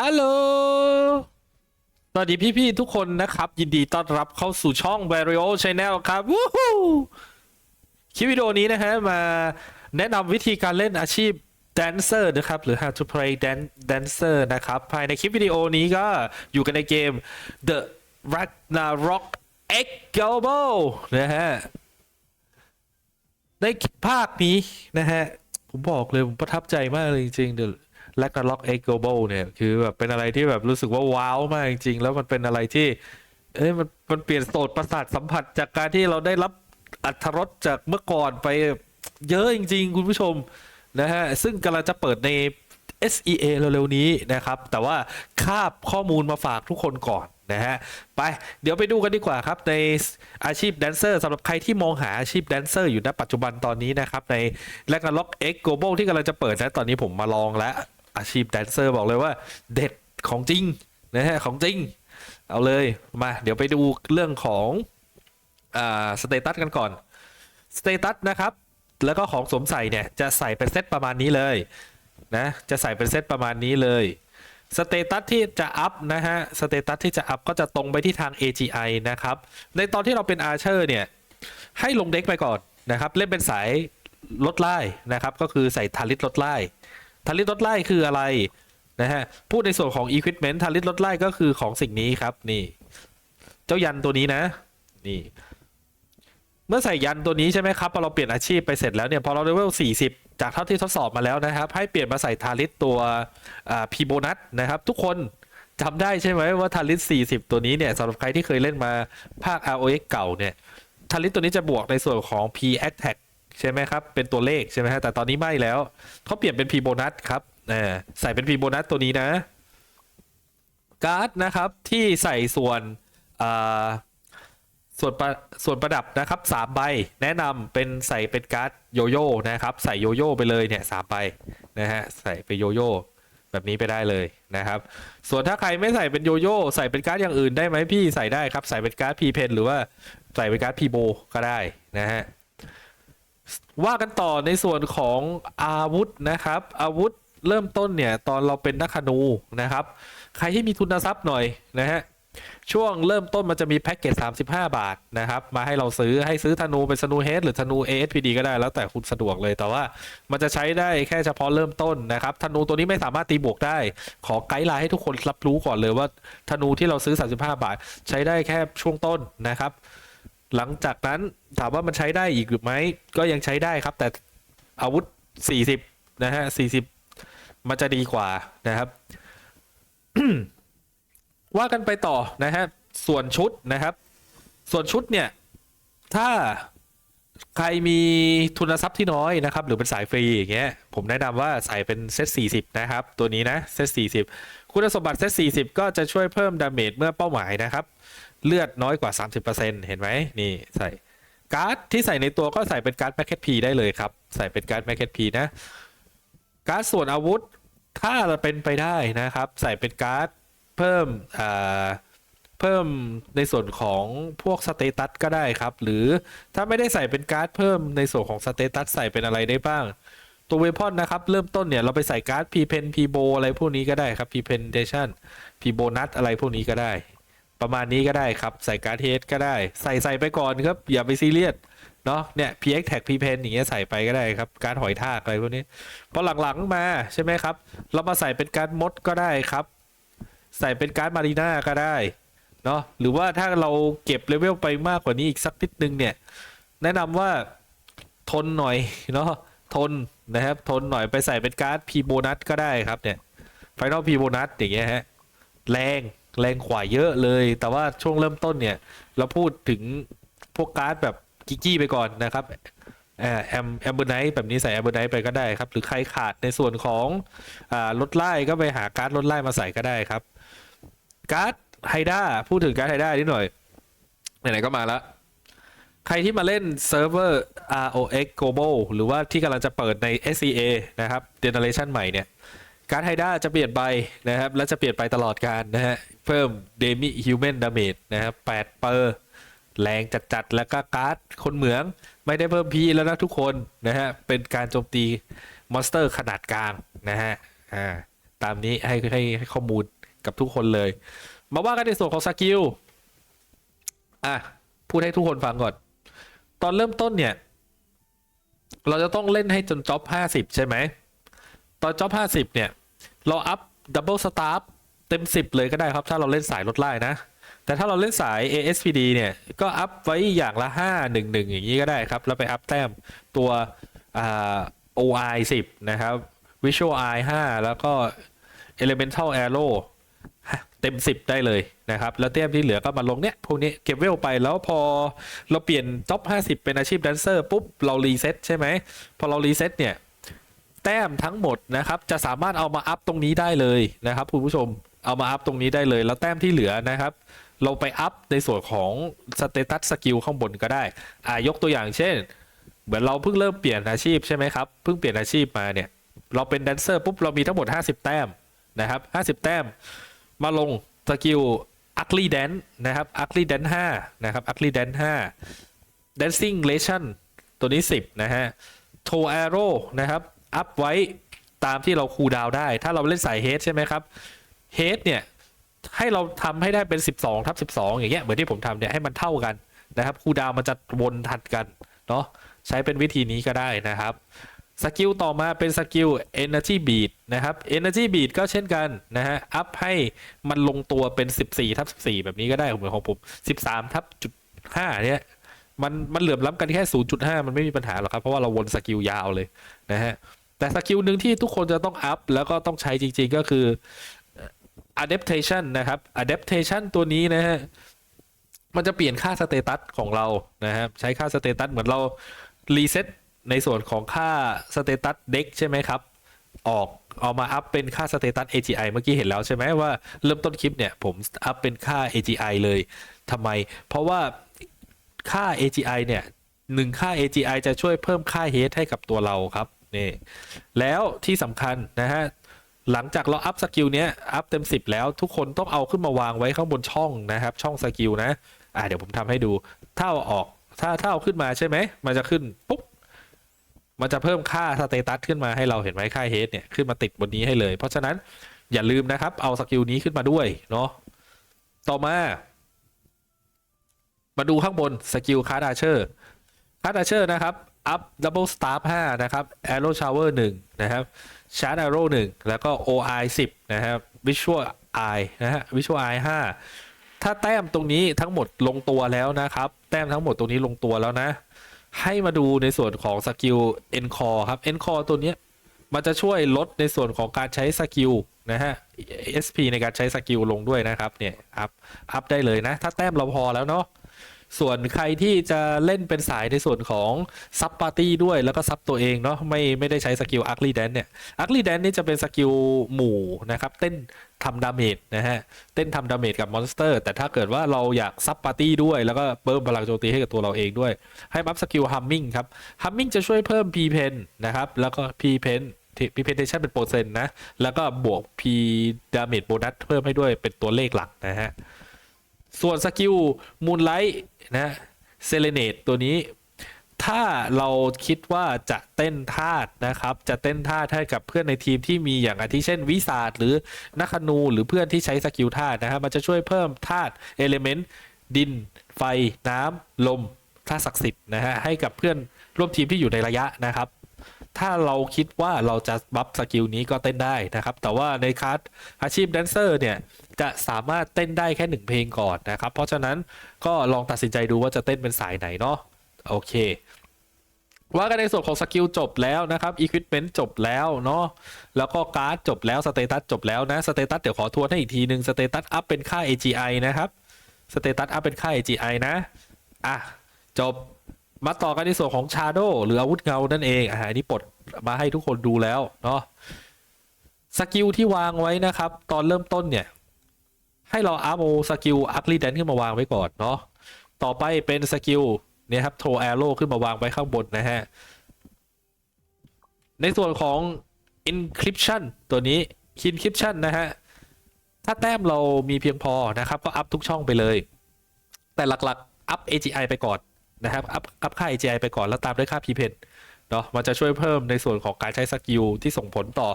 ฮัลโหล สวัสดีพี่ ๆ ทุกคนนะครับ ยินดีต้อนรับเข้าสู่ช่อง Vario Channel ครับ วู้ฮู้คลิปวิดีโอนี้นะฮะ มาแนะนำวิธีการเล่นอาชีพ Dancer นะครับ หรือ How to play Dan- Dancer นะครับ ภายในคลิปวิดีโอนี้ก็อยู่กันในเกม The Ragnarok X Global นะฮะ ในภาคนี้นะฮะ ผมบอกเลยผมประทับใจมากเลยจริงๆ The Ragnarok X Global เนี่ย คือแบบเป็นอะไรที่แบบรู้สึกว่าว้าวมากจริงๆ แล้วมันเป็นอะไรที่ เอ้ยมันมันเปลี่ยนโสตประสาทสัมผัสจากการที่เราได้รับอัธรสจากเมื่อก่อนไปเยอะจริง ๆ คุณผู้ชมนะฮะ ซึ่งกำลังจะเปิดใน SEA เร็วๆนี้นะครับ แต่ว่าคาบข้อมูลมาฝากทุกคนก่อนนะฮะ ไป เดี๋ยวไปดูกันดีกว่าครับ ในอาชีพแดนเซอร์สำหรับใครที่มองหาอาชีพแดนเซอร์อยู่ณปัจจุบันตอนนี้นะครับ ใน r a g n a r o k X Global ที่กำลังจะเปิดนะตอนนี้ผมมาลองแล้ว อาชีพแดนเซอร์บอกเลยว่า เด็ดของจริงนะฮะของจริง เอาเลยมา เดี๋ยวไปดูเรื่องของอ่าสเตตัสกันก่อนสเตตัสนะครับ แล้วก็ของสวมใส่เนี่ยจะใส่เป็นเซตประมาณนี้เลยนะจะใส่เป็นเซตประมาณนี้เลยสเตตัสที่จะอัพนะฮะสเตตัสที่จะอัพก็จะตรงไปที่ทาง AGI นะครับ ในตอนที่เราเป็นอาร์เชอร์เนี่ยให้ลงเด็กไปก่อนนะครับ เล่นเป็นสายลดไล่นะครับ ก็คือใส่ทาริสลดไล่ ทาริสลดไล่คืออะไรนะฮะพูดในส่วนของ Equipment ทาริสลดไล่ก็คือของสิ่งนี้ครับนี่ เจ้ายันตัวนี้นะ นี่ เมื่อใส่ยันตัวนี้ใช่ไหมครับพอเราเปลี่ยนอาชีพไปเสร็จแล้วเนี่ยพอเราเลเวล40 จากเท่าที่ทดสอบมาแล้วนะครับ ให้เปลี่ยนมาใส่ทาริสตัวพีโบนัสนะครับ ทุกคนจำได้ใช่ไหมว่าทาริส40 ตัวนี้เนี่ยสำหรับใครที่เคยเล่นมาภาค ROX เก่าเนี่ยทาริสตัวนี้จะบวกในส่วนของ P Attack ใช่ไหมครับ เป็นตัวเลขใช่ไหมฮะแต่ตอนนี้ไม่แล้วเขาเปลี่ยนเป็น P โบนัสครับใส่เป็น P โบนัสตัวนี้นะการ์ดนะครับที่ใส่ส่วนส่วนประส่วนประดับนะครับสามใบแนะนำเป็นใส่เป็นการ์ดโยโย่นะครับใส่โยโย่ไปเลยเนี่ยสามใบนะฮะใส่ไปโยโย่แบบนี้ไปได้เลยนะครับ ส่วนถ้าใครไม่ใส่เป็นโยโย่ใส่เป็นการ์ดอย่างอื่นได้ไหมพี่ใส่ได้ครับใส่เป็นการ์ดพีเพนหรือว่าใส่เป็นการ์ดพีโบก็ได้นะฮะ ว่ากันต่อในส่วนของอาวุธนะครับ อาวุธเริ่มต้นเนี่ยตอนเราเป็นนักธนูนะครับ ใครที่มีทุนทรัพย์หน่อยนะฮะช่วงเริ่มต้นมันจะมีแพ็กเกจ 35 บาทนะครับ มาให้เราซื้อให้ซื้อธนูเป็นธนูเฮดหรือธนู ASPD ก็ได้แล้วแต่คุณสะดวกเลยแต่ว่ามันจะใช้ได้แค่เฉพาะเริ่มต้นนะครับธนูตัวนี้ไม่สามารถตีบวกได้ ขอไกด์ไลน์ให้ทุกคนรับรู้ก่อนเลยว่าธนูที่เราซื้อ 35 บาท ใช้ได้แค่ช่วงต้นนะครับ หลังจากนั้นถามว่ามันใช้ได้อีกหรือไหมก็ยังใช้ได้ครับ แต่อาวุธ 40 นะฮะ 40 มันจะดีกว่านะครับ ว่ากันไปต่อนะฮะส่วนชุดนะครับ ส่วนชุดเนี่ย ถ้าใครมีทุนทรัพย์ที่น้อยนะครับ หรือเป็นสายฟรีอย่างเงี้ยผมแนะนำว่าใส่เป็นเซต40 นะครับ ตัวนี้นะเซต40 คุณสมบัติเซต40 ก็จะช่วยเพิ่มดาเมจเมื่อเป้าหมายนะครับ เลือดน้อยกว่า 30%เห็นไหมนี่ใส่การ์ดที่ใส่ในตัวก็ใส่เป็นการ์ดแมคเก็ตพีได้เลยครับ ใส่เป็นการ์ดแมคเก็ตพีนะการ์ดส่วนอาวุธถ้าเราเป็นไปได้นะครับ ใส่เป็นการ์ดเพิ่มอ่าเพิ่มในส่วนของพวกสเตตัสก็ได้ครับ หรือถ้าไม่ได้ใส่เป็นการ์ดเพิ่มในส่วนของสเตตัสใส่เป็นอะไรได้บ้าง ตัวเวพอนนะครับ เริ่มต้นเนี่ยเราไปใส่การ์ดพีเพนพีโบอะไรพวกนี้ก็ได้ครับพีเพนเดชันพีโบนัสอะไรพวกนี้ก็ได้ ประมาณนี้ก็ได้ครับ ใส่การ์ดเทสก็ได้ ใส่ใส่ไปก่อนครับ อย่าไปซีเรียสเนาะเนี่ย PX Tag P Pen อย่างเงี้ยใส่ไปก็ได้ครับ การหอยทากอะไรพวกนี้พอหลังๆมาใช่ไหมครับ เรามาใส่เป็นการมดก็ได้ครับ ใส่เป็นการมารีนาก็ได้เนาะหรือว่าถ้าเราเก็บเลเวลไปมากกว่านี้อีกสักนิดนึงเนี่ย แนะนำว่าทนหน่อยเนาะทนนะครับทนหน่อยไปใส่เป็นการ์ดพีโบนัสก็ได้ครับเนี่ยไฟนอลพีโบนัสอย่างเงี้ยฮะแรง แรงขวาเยอะเลย แต่ว่าช่วงเริ่มต้นเนี่ย เราพูดถึงพวกการ์ดแบบกิกกี้ไปก่อนนะครับแอมแอมเบอร์ไนท์แบบนี้ใส่แอมเบอร์ไนท์ไปก็ได้ครับ หรือใครขาดในส่วนของรถไล่ก็ไปหาการ์ดรถไล่มาใส่ก็ได้ครับ การ์ดไฮด้าพูดถึงการ์ดไฮด้านิดหน่อยไหนๆก็มาแล้ว ใครที่มาเล่นเซิร์ฟเวอร์ ROX Global หรือว่าที่กำลังจะเปิดใน SCA นะครับ Generation ใหม่เนี่ย การ์ดไฮด้าจะเปลี่ยนไปนะครับ และจะเปลี่ยนไปตลอดการนะฮะ เพิ่มเดมิฮิวแมนดาเมจนะครับ8เปอร์แรงจัดๆ แล้วก็การ์ดคนเหมืองไม่ได้เพิ่มพีแล้วนะทุกคนนะฮะ เป็นการโจมตีมอนสเตอร์ขนาดกลางนะฮะ อ่า ตามนี้ให้ให้ให้ข้อมูลกับทุกคนเลย มาว่ากันในส่วนของสกิล อะ พูดให้ทุกคนฟังก่อน ตอนเริ่มต้นเนี่ย เราจะต้องเล่นให้จนจ็อบ50ใช่ไหม ตอนจ็อบ50เนี่ย เราอัพดับเบิลสตาร์เต็ม10เลยก็ได้ครับ ถ้าเราเล่นสายลดไล่นะ แต่ถ้าเราเล่นสาย ASPD เนี่ย ก็อัพไว้อย่างละ5 1 1อย่างนี้ก็ได้ครับ แล้วไปอัพแต้มตัว OI 10 นะครับ Visual Eye 5 แล้วก็ Elemental Arrow เต็ม 10 ได้เลยนะครับ แล้วแต้มที่เหลือก็มาลงเนี้ยพวกนี้เก็บเวลไปแล้วพอเราเปลี่ยนจ็อบ50 เป็นอาชีพแดนเซอร์ปุ๊บ เรารีเซ็ตใช่ไหม พอเรารีเซ็ตเนี่ย แต้มทั้งหมดนะครับ จะสามารถเอามาอัพตรงนี้ได้เลยนะครับคุณผู้ชมเอามาอัพตรงนี้ได้เลย แล้วแต้มที่เหลือนะครับ เราไปอัพในส่วนของสเตตัสสกิลข้างบนก็ได้อ่ายกตัวอย่างเช่น เหมือนเราเพิ่งเริ่มเปลี่ยนอาชีพใช่ไหมครับเพิ่งเปลี่ยนอาชีพมาเนี่ย เราเป็นแดนเซอร์ปุ๊บเรามีทั้งหมด 50 แต้มนะครับ 50 แต้ม มาลงสกิล ugly dance นะครับ ugly dance 5นะครับ ugly dance 5 dancing legend ตัวนี้ 10 นะฮะ toe arrow นะครับ อัพไว้ตามที่เราคูดาวได้ ถ้าเราเล่นสายเฮดใช่ไหมครับเฮดเนี่ยให้เราทำให้ได้เป็น 12ทับ12 อย่างเงี้ยเหมือนที่ผมทำเนี่ยให้มันเท่ากันนะครับคูดาวมันจะวนทันกันเนาะใช้เป็นวิธีนี้ก็ได้นะครับสกิลต่อมาเป็นสกิล Energy Beat นะครับ Energy Beat ก็เช่นกันนะฮะ อัพให้มันลงตัวเป็น 14ทับ14 แบบนี้ก็ได้เหมือนของผม 13ทับจุด5เนี่ยมันมันเหลื่อมล้ำกันแค่ 0.5 มันไม่มีปัญหาหรอกครับ เพราะว่าเราวนสกิลยาวเลยนะฮะ แต่สกิลหนึ่งที่ทุกคนจะต้องอัพแล้วก็ต้องใช้จริงๆก็คือ adaptation นะครับ adaptation ตัวนี้นะฮะ มันจะเปลี่ยนค่าสเตตัสของเรานะครับ ใช้ค่าสเตตัสเหมือนเรารีเซ็ตในส่วนของค่าสเตตัสเด็กใช่ไหมครับ ออกเอามาอัพเป็นค่าสเตตัส AGI เมื่อกี้เห็นแล้วใช่ไหมว่าเริ่มต้นคลิปเนี่ย ผมอัพเป็นค่า AGI เลยทำไม เพราะว่าค่า AGI เนี่ยหนึ่งค่า AGI จะช่วยเพิ่มค่า head ให้กับตัวเราครับ นี่แล้วที่สำคัญนะฮะหลังจากเราอัพสกิลเนี้ยอัพเต็ม 10 แล้วทุกคนต้องเอาขึ้นมาวางไว้ข้างบนช่องนะครับ ช่องสกิลนะอ่าเดี๋ยวผมทำให้ดู ถ้าเอาออกถ้าถ้าเอาขึ้นมาใช่ไหมมันจะขึ้นปุ๊บมันจะเพิ่มค่าสเตตัสขึ้นมาให้เราเห็นไหมค่าเฮดเนี่ยขึ้นมาติดบนนี้ให้เลย เพราะฉะนั้นอย่าลืมนะครับ เอาสกิลนี้ขึ้นมาด้วยเนาะต่อมา มาดูข้างบนสกิลคาร์ดอาเชอร์คาร์ดอาเชอร์นะครับ อัพดับเบิลสตาร์5นะครับแอโร่ชาวเวอร์1นะครับชาร์ดแอโร่1แล้วก็ OI 10 นะครับวิชวลไอนะฮะวิชวลไอ5ถ้าแต้มตรงนี้ทั้งหมดลงตัวแล้วนะครับ แต้มทั้งหมดตรงนี้ลงตัวแล้วนะ ให้มาดูในส่วนของสกิล Encore ครับ Encore ตัวนี้มันจะช่วยลดในส่วนของการใช้สกิลนะฮะ SP ในการใช้สกิลลงด้วยนะครับเนี่ยอัพอัพได้เลยนะ ถ้าแต้มเราพอแล้วเนาะ ส่วนใครที่จะเล่นเป็นสายในส่วนของซับปาร์ตี้ด้วยแล้วก็ซับตัวเองเนาะไม่ไม่ได้ใช้สกิลอัคลีแดนเนี่ยอัคลีแดนนี่จะเป็นสกิลหมู่นะครับ เต้นทำดาเมจนะฮะ เต้นทำดาเมจกับมอนสเตอร์ แต่ถ้าเกิดว่าเราอยากซับปาร์ตี้ด้วย แล้วก็เพิ่มพลังโจมตีให้กับตัวเราเองด้วย ให้บัฟสกิลฮัมมิงครับฮัมมิงจะช่วยเพิ่ม P เพนนะครับ แล้วก็ P เพน P เพนเทชันเป็นเปอร์เซ็นต์นะ แล้วก็บวก P ดาเมจโบนัสเพิ่มให้ด้วยเป็นตัวเลขหลักนะฮะ ส่วนสกิลมูนไลท์ นะเซเลเนตตัวนี้ ถ้าเราคิดว่าจะเต้นท่านะครับ จะเต้นท่าให้กับเพื่อนในทีมที่มีอย่างอาทิเช่นวิสาดหรือนักธนูหรือเพื่อนที่ใช้สกิลท่านะฮะมันจะช่วยเพิ่มธาตุเอลเมนต์ดิน ไฟ น้ำลมธาตุศักดิ์สิทธิ์นะฮะให้กับเพื่อนร่วมทีมที่อยู่ในระยะนะครับ ถ้าเราคิดว่าเราจะบัฟสกิลนี้ก็เต้นได้นะครับ แต่ว่าในคัสอาชีพแดนเซอร์เนี่ยจะสามารถเต้นได้แค่หนึ่งเพลงก่อนนะครับ เพราะฉะนั้นก็ลองตัดสินใจดูว่าจะเต้นเป็นสายไหนเนาะโอเค ว่ากันในส่วนของสกิลจบแล้วนะครับอีควิปเมนต์จบแล้วเนาะแล้วก็การ์ดจบแล้วสเตตัสจบแล้วนะสเตตัสเดี๋ยวขอทวนให้อีกทีหนึ่งสเตตัสอัพเป็นค่า AGI นะครับสเตตัสอัพเป็นค่า AGI นะอะจบ มาต่อกันในส่วนของชาโดหรืออาวุธเงานั่นเองอ่าอันนี้ปลดมาให้ทุกคนดูแล้วเนาะสกิลที่วางไว้นะครับ ตอนเริ่มต้นเนี่ย ให้เราอัพโอสกิลอัคลีแดนขึ้นมาวางไว้ก่อนเนาะต่อไปเป็นสกิลเนี่ยครับโทแอโร่ขึ้นมาวางไว้ข้างบนนะฮะ ในส่วนของ encryption ตัวนี้ encryption นะฮะ ถ้าแต้มเรามีเพียงพอนะครับ ก็อัพทุกช่องไปเลย แต่หลักๆ อัพ AGI ไปก่อน นะครับอัพอัพค่า AGI ไปก่อนแล้วตามด้วยค่า p p e n เนาะมันจะช่วยเพิ่มในส่วนของการใช้สกิลที่ส่งผลต่อ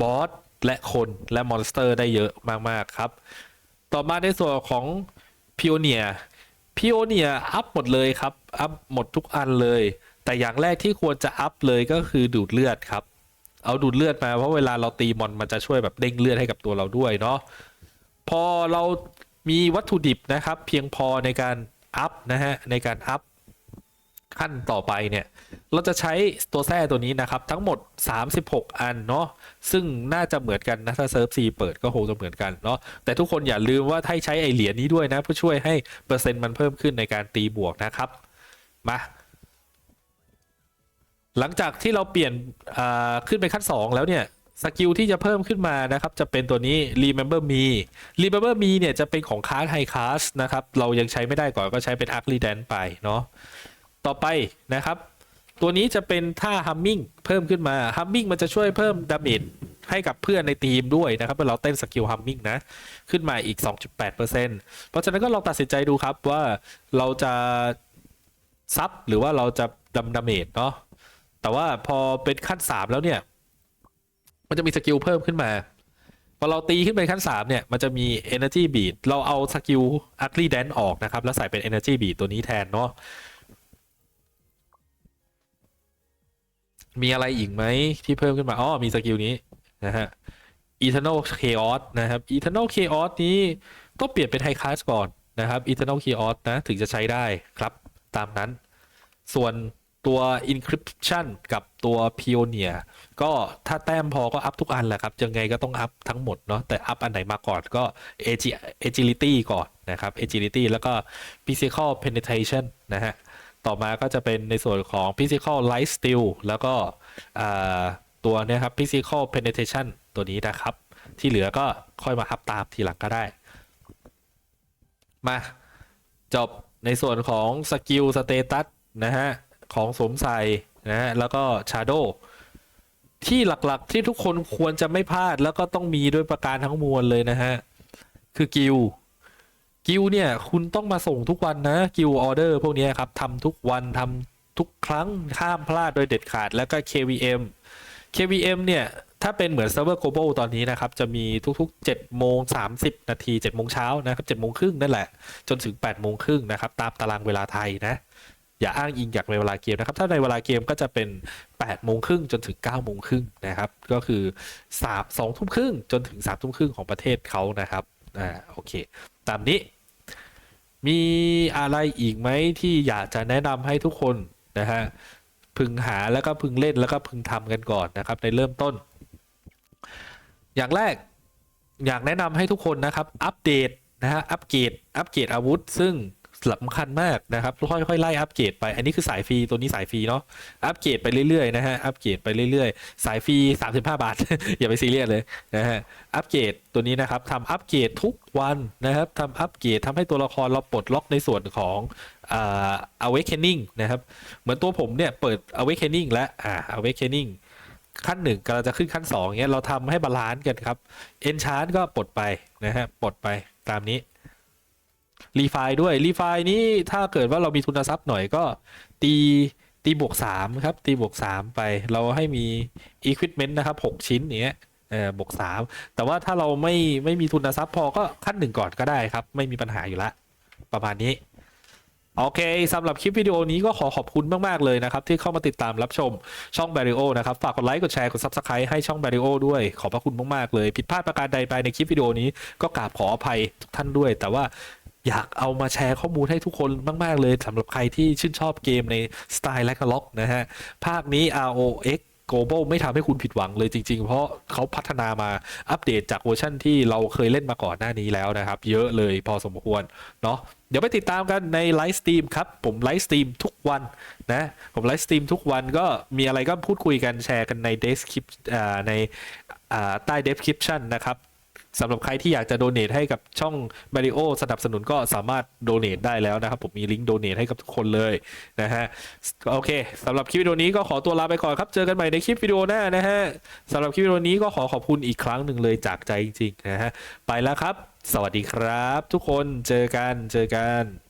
บอสและคนและมอนสเตอร์ได้เยอะมาก ๆ ครับ ต่อมาในส่วนของพิโอเนียพิโอเนียอัพหมดเลยครับ อัพหมดทุกอันเลย แต่อย่างแรกที่ควรจะอัพเลยก็คือดูดเลือดครับ เอาดูดเลือดมาเพราะเวลาเราตีมอนมันจะช่วยแบบเด้งเลือดให้กับตัวเราด้วยเนาะพอเรามีวัตถุดิบนะครับ เพียงพอในการอัพนะฮะในการอัพ ขั้นต่อไปเนี่ยเราจะใช้ตัวแท้ตัวนี้นะครับ ทั้งหมด 36 อันเนาะซึ่งน่าจะเหมือนกันนะถ้าเซิร์ฟซีเปิดก็คงจะเหมือนกันเนาะแต่ทุกคนอย่าลืมว่าให้ใช้ไอเหรียญนี้ด้วยนะเพื่อช่วยให้เปอร์เซ็นต์มันเพิ่มขึ้นในการตีบวกนะครับมาหลังจากที่เราเปลี่ยนขึ้นไปขั้น 2 แล้วเนี่ยสกิลที่จะเพิ่มขึ้นมานะครับ จะเป็นตัวนี้ remember me remember me เนี่ยจะเป็นของค a า t ไฮค a s นะครับ เรายังใช้ไม่ได้ก่อนก็ใช้เป็น ugly dance ไปเนาะ ต่อไปนะครับ ตัวนี้จะเป็นท่า humming เพิ่มขึ้นมา humming มันจะช่วยเพิ่มดาเมจให้กับเพื่อนในทีมด้วยนะครับเมื่อเราเต้นสกิล humming นะ ขึ้นมาอีก 2.8%เพราะฉะนั้นก็ลองตัดสินใจดูครับว่าเราจะซับหรือว่าเราจะดำดาเมจเนาะแต่ว่าพอเป็นขั้น 3 แล้วเนี่ย มันจะมีสกิลเพิ่มขึ้นมา พอเราตีขึ้นไปขั้น 3 เนี่ย มันจะมี energy beat เราเอาสกิล ugly dance ออกนะครับ แล้วใส่เป็น energy beat ตัวนี้แทนเนาะ มีอะไรอีกไหมที่เพิ่มขึ้นมาอ๋อมีสกิลนี้นะฮะ eternal chaos นะครับ eternal chaos นี้ต้องเปลี่ยนเป็น high class ก่อนนะครับ eternal chaos นะถึงจะใช้ได้ครับตามนั้น ส่วนตัว encryption กับตัว pioneer ก็ถ้าแต้มพอก็อัพทุกอันแหละครับยังไงก็ต้องอัพทั้งหมดเนาะแต่อัพอันไหนมาก่อนก็ agility ก่อนนะครับ agility แล้วก็ physical penetration นะฮะ ต่อมาก็จะเป็นในส่วนของ physical life steal แล้วก็ตัวนี้ครับ physical penetration ตัวนี้นะครับ ที่เหลือก็ค่อยมาอัพตามทีหลังก็ได้ มาจบในส่วนของสกิลสเตตัสนะฮะ ของสมใส่นะฮะ แล้วก็ชาโดที่หลักๆที่ทุกคนควรจะไม่พลาดแล้วก็ต้องมีด้วยประการทั้งมวลเลยนะฮะ คือกิล กิลเนี่ยคุณต้องมาส่งทุกวันนะกิลออเดอร์พวกนี้ครับทำทุกวันทำทุกครั้งห้ามพลาดโดยเด็ดขาดแล้วก็ KVM KVM เนี่ยถ้าเป็นเหมือนเซิร์ฟเวอร์ global ตอนนี้นะครับ จะมีทุกๆ7โมง30 นาที7โมงเช้านะครับ7โมงครึ่งนั่นแหละ จนถึง8โมงครึ่งนะครับ ตามตารางเวลาไทยนะ อย่าอ้างอิงจากในเวลาเกมนะครับ ถ้าในเวลาเกมก็จะเป็น8โมงครึ่งจนถึง9โมงครึ่งนะครับ ก็คือ3 2ทุ่มครึ่งจนถึง3ทุ่มครึ่งของประเทศเขานะครับอ่าโอเค ตามนี้ มีอะไรอีกไหมที่อยากจะแนะนำให้ทุกคนนะฮะพึงหาแล้วก็พึงเล่นแล้วก็พึงทำกันก่อนนะครับ ในเริ่มต้น อย่างแรกอยากแนะนำให้ทุกคนนะครับ อัปเดตนะฮะอัปเกรดอัปเกรดอาวุธ ซึ่ง สำคัญมากนะครับค่อยๆไล่อัปเกรดไปอันนี้คือสายฟรีตัวนี้สายฟรีเนาะอัปเกรดไปเรื่อยๆนะฮะอัปเกรดไปเรื่อยๆ สายฟรี35 บาท อย่าไปซีเรียสเลยนะฮะอัปเกรดตัวนี้นะครับทำอัปเกรดทุกวันนะครับทำอัปเกรดทำให้ตัวละครเราปลดล็อกในส่วนของอ่า awakening นะครับเหมือนตัวผมเนี่ยเปิด awakening และอ่า awakening ขั้นหนึ่งกำลังจะขึ้นขั้นสองเงี้ยเราทำให้บาลานซ์กันครับ enchant ก็ปลดไปนะฮะปลดไปตามนี้ รีไฟด้วยรีไฟนี้ถ้าเกิดว่าเรามีทุนทรัพย์หน่อยก็ตีตีบวกสามครับตีบวกสามไปเราให้มี equipment นะครับหกชิ้นอย่างเงี้ยเออบวกสามแต่ว่าถ้าเราไม่ไม่มีทุนทรัพย์พอก็ขั้นหนึ่งก่อนก็ได้ครับ ไม่มีปัญหาอยู่ละประมาณนี้ โอเคสำหรับคลิปวิดีโอนี้ก็ขอขอบคุณมาก ๆ เลยนะครับ ที่เข้ามาติดตามรับชมช่อง b a r i o นะครับ ฝากกดไลค์กดแชร์กด Subscribe ให้ช่อง b a r i o ด้วย ขอบพระคุณมาก ๆ เลย ผิดพลาดประการใดไปในคลิปวิดีโอนี้ก็กราบขออภัยทุกท่านด้วย แต่ว่า อยากเอามาแชร์ข้อมูลให้ทุกคนมาก ๆ เลยสำหรับใครที่ชื่นชอบเกมในสไตล์แลกล็อกนะฮะ ภาคนี้ ROX Global ไม่ทำให้คุณผิดหวังเลยจริง ๆ เพราะเขาพัฒนามาอัปเดตจากเวอร์ชันที่เราเคยเล่นมาก่อนหน้านี้แล้วนะครับ เยอะเลยพอสมควรเนาะเดี๋ยวไปติดตามกันในไลฟ์สตรีมครับ ผมไลฟ์สตรีมทุกวันนะ ผมไลฟ์สตรีมทุกวันก็มีอะไรก็พูดคุยกันแชร์กันในเดสคลิปในใต้ description นะครับ สำหรับใครที่อยากจะโดเน a t ให้กับช่องมาริโอสนับสนุนก็สามารถโดเน a t ได้แล้วนะครับ ผมมีลิงก์โดเน a t ให้กับทุกคนเลยนะฮะโอเคสำหรับคลิปวิดีโอนี้ก็ขอตัวลาไปก่อนครับ เจอกันใหม่ในคลิปวิดีโอหน้านะฮะสำหรับคลิปวิดีโอนี้ก็ขอขอบคุณอีกครั้งหนึ่งเลยจากใจจริงๆนะฮะไปแล้วครับ สวัสดีครับ ทุกคนเจอกันเจอกัน